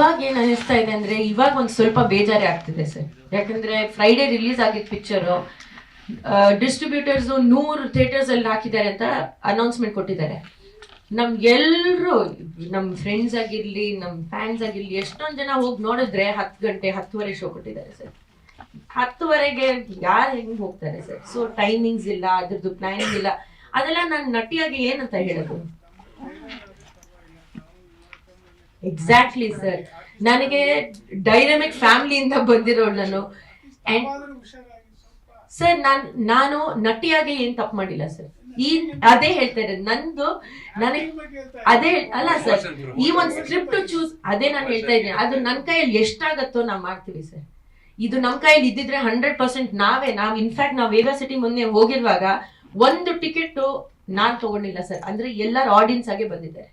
ಇವಾಗ ಏನ್ ಅನಿಸ್ತಾ ಇದೆ ಅಂದ್ರೆ ಇವಾಗ ಒಂದ್ ಸ್ವಲ್ಪ ಬೇಜಾರೇ ಆಗ್ತಿದೆ ಸರ್. ಯಾಕಂದ್ರೆ ಫ್ರೈಡೆ ರಿಲೀಸ್ ಆಗಿದ್ ಪಿಕ್ಚರ್ ಡಿಸ್ಟ್ರಿಬ್ಯೂಟರ್ಸ್ ನೂರು ಥಿಯೇಟರ್ಸ್ ಅಲ್ಲಿ ಹಾಕಿದ್ದಾರೆ ಅಂತ ಅನೌನ್ಸ್ಮೆಂಟ್ ಕೊಟ್ಟಿದ್ದಾರೆ. ನಮ್ ಎಲ್ರು, ನಮ್ ಫ್ರೆಂಡ್ಸ್ ಆಗಿರ್ಲಿ, ನಮ್ ಫ್ಯಾನ್ಸ್ ಆಗಿರ್ಲಿ, ಎಷ್ಟೊಂದ್ ಜನ ಹೋಗಿ ನೋಡಿದ್ರೆ ಹತ್ತು ಗಂಟೆ, ಹತ್ತುವರೆ ಶೋ ಕೊಟ್ಟಿದ್ದಾರೆ ಸರ್. ಹತ್ತುವರೆಗೆ ಯಾರು ಹೆಂಗ್ ಹೋಗ್ತಾರೆ ಸರ್? ಸೊ ಟೈಮಿಂಗ್ಸ್ ಇಲ್ಲ, ಅದ್ರದ್ದು ಪ್ಲಾನಿಂಗ್ ಇಲ್ಲ. ಅದೆಲ್ಲ ನಾನು ನಟಿಯಾಗಿ ಏನಂತ ಹೇಳೋದು? ಎಕ್ಸಾಕ್ಟ್ಲಿ ಸರ್ ನನಗೆ ಡೈನಮಿಕ್ ಫ್ಯಾಮಿಲಿಯಿಂದ ಬಂದಿರೋಳು ನಾನು ಸರ್ ನಾನ್, ನಾನು ನಟಿಯಾಗಿ ಏನ್ ತಪ್ಪು ಮಾಡಿಲ್ಲ ಸರ್ ಈ, ಅದೇ ಹೇಳ್ತಾ ಇರೋದು. ನಂದು, ನನಗೆ ಅದೇ ಅಲ್ಲ ಸರ್ ಈ ಒಂದು ಸ್ಕ್ರಿಪ್ಟ್ ಚೂಸ್ ಅದೇ ನಾನು ಹೇಳ್ತಾ ಇದ್ದೀನಿ. ಅದು ನನ್ನ ಕೈಯಲ್ಲಿ ಎಷ್ಟಾಗತ್ತೋ ನಾವು ಮಾಡ್ತೀವಿ ಸರ್ ಇದು ನಮ್ಮ ಕೈಯಲ್ಲಿ ಇದ್ದಿದ್ರೆ ಹಂಡ್ರೆಡ್ ಪರ್ಸೆಂಟ್ ನಾವೇ, ನಾವು ಇನ್ಫ್ಯಾಕ್ಟ್ ನಾವು ವೇಗಾ ಸಿಟಿ ಮೊನ್ನೆ ಹೋಗಿರುವಾಗ ಒಂದು ಟಿಕೆಟ್ ನಾನ್ ತಗೊಂಡಿಲ್ಲ ಸರ್ ಅಂದ್ರೆ ಎಲ್ಲರ ಆಡಿಯನ್ಸ್ ಆಗಿ ಬಂದಿದ್ದಾರೆ.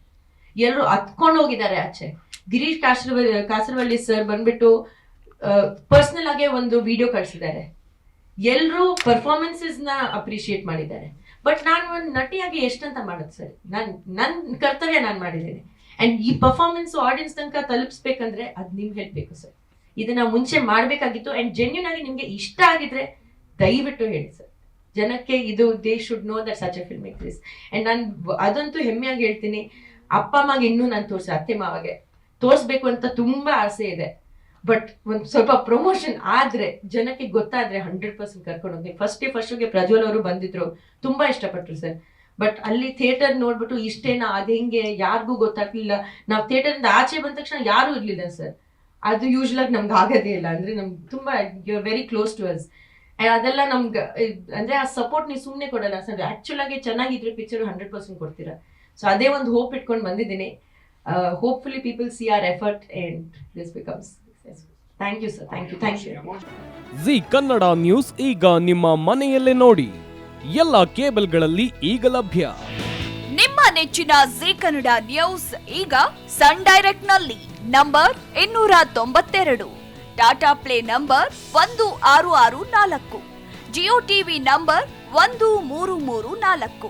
ಎಲ್ಲರೂ ಹತ್ಕೊಂಡು ಹೋಗಿದ್ದಾರೆ ಆಚೆ. ಗಿರೀಶ್ ಕಾಸರವಳ್ಳಿ ಕಾಸರವಳ್ಳಿ ಸರ್ ಬಂದ್ಬಿಟ್ಟು ಪರ್ಸನಲ್ ಆಗಿ ಒಂದು ವಿಡಿಯೋ ಕಳಿಸಿದ್ದಾರೆ. ಎಲ್ಲರೂ ಪರ್ಫಾರ್ಮೆನ್ಸಸ್ನ ಅಪ್ರಿಶಿಯೇಟ್ ಮಾಡಿದ್ದಾರೆ. ಬಟ್ ನಾನು ಒಂದು ನಟಿಯಾಗಿ ಎಷ್ಟಂತ ಮಾಡೋದು ಸರ್? ನನ್ ನನ್ನ ಕರ್ತವ್ಯ ನಾನು ಮಾಡಿದ್ದೇನೆ. ಅಂಡ್ ಈ ಪರ್ಫಾರ್ಮೆನ್ಸ್ ಆಡಿಯನ್ಸ್ ತನಕ ತಲುಪಿಸ್ಬೇಕಂದ್ರೆ ಅದ್ ನಿಮ್ಗೆ ಹೇಳ್ಬೇಕು ಸರ್. ಇದನ್ನ ಮುಂಚೆ ಮಾಡ್ಬೇಕಾಗಿತ್ತು. ಅಂಡ್ ಜೆನ್ಯೂನ್ ಆಗಿ ನಿಮ್ಗೆ ಇಷ್ಟ ಆಗಿದ್ರೆ ದಯವಿಟ್ಟು ಹೇಳಿ ಸರ್. ಜನಕ್ಕೆ ಇದು they should know that such a film make please and ನಾನು ಅದಂತೂ ಹೆಮ್ಮೆಯಾಗಿ ಹೇಳ್ತೀನಿ. ಅಪ್ಪ ಅಮ್ಮಗೆ ಇನ್ನೂ ನಾನು ತೋರಿಸ, ಅತ್ತೆ ಮಾವಗೆ. ತೋರಿಸ್ಬೇಕು ಅಂತ ತುಂಬಾ ಆಸೆ ಇದೆ. ಬಟ್ ಒಂದ್ ಸ್ವಲ್ಪ ಪ್ರಮೋಷನ್ ಆದ್ರೆ, ಜನಕ್ಕೆ ಗೊತ್ತಾದ್ರೆ ಹಂಡ್ರೆಡ್ ಪರ್ಸೆಂಟ್ ಕರ್ಕೊಂಡು ಹೋಗ್ತೀನಿ. ಫಸ್ಟ್ ಡೇ ಫಸ್ಟ್ಗೆ ಪ್ರಜ್ವಲ್ ಅವರು ಬಂದಿದ್ರು. ತುಂಬಾ ಇಷ್ಟಪಟ್ರು ಸರ್. ಬಟ್ ಅಲ್ಲಿ ಥಿಯೇಟರ್ ನೋಡ್ಬಿಟ್ಟು ಇಷ್ಟೇನ, ಅದ್ ಹೆಂಗೆ, ಯಾರಿಗೂ ಗೊತ್ತಾಗ್ಲಿಲ್ಲ. ನಾವು ಥಿಯೇಟರ್ ಇಂದ ಆಚೆ ಬಂದ ತಕ್ಷಣ ಯಾರು ಇರ್ಲಿಲ್ಲ ಸರ್. ಅದು ಯೂಶ್ವಲ್ ಆಗಿ ನಮ್ಗೆ ಆಗೋದೇ ಇಲ್ಲ. ಅಂದ್ರೆ ನಮ್ಗೆ ತುಂಬಾ you very close to us ಅದೆಲ್ಲ ನಮ್ಗೆ ಅಂದ್ರೆ ಆ ಸಪೋರ್ಟ್ ನೀವು ಸುಮ್ಮನೆ ಕೊಡಲ್ಲ ಸರ್. ಆಕ್ಚುಲ್ ಆಗಿ ಚೆನ್ನಾಗಿದ್ರೆ ಪಿಕ್ಚರ್ ಹಂಡ್ರೆಡ್ ಪರ್ಸೆಂಟ್ ಕೊಡ್ತೀರಾ. ಸೊ ಅದೇ ಒಂದು ಹೋಪ್ ಇಟ್ಕೊಂಡು ಬಂದಿದ್ದೀನಿ. Hopefully people see our effort and this becomes thank you sir thank you thank you Zee Kannada news ಈಗ ನಿಮ್ಮ ಮನೆಯಲ್ಲೇ ನೋಡಿ. ಎಲ್ಲ ಕೇಬಲ್ಗಳಲ್ಲಿ ಈಗ ಲಭ್ಯ. ನಿಮ್ಮ ನೆಚ್ಚಿನ ಜಿ ಕನ್ನಡ ನ್ಯೂಸ್ ಈಗ ಸನ್ ಡೈರೆಕ್ಟ್ನಲ್ಲಿ ನಂಬರ್ ಇನ್ನೂರ ತೊಂಬತ್ತೆರಡು. ಟಾಟಾ ಪ್ಲೇ ನಂಬರ್ ಒಂದು ಆರು ಆರು ನಾಲ್ಕು. ಜಿಯೋ ಟಿವಿ ನಂಬರ್ ಒಂದು ಮೂರು ಮೂರು ನಾಲ್ಕು.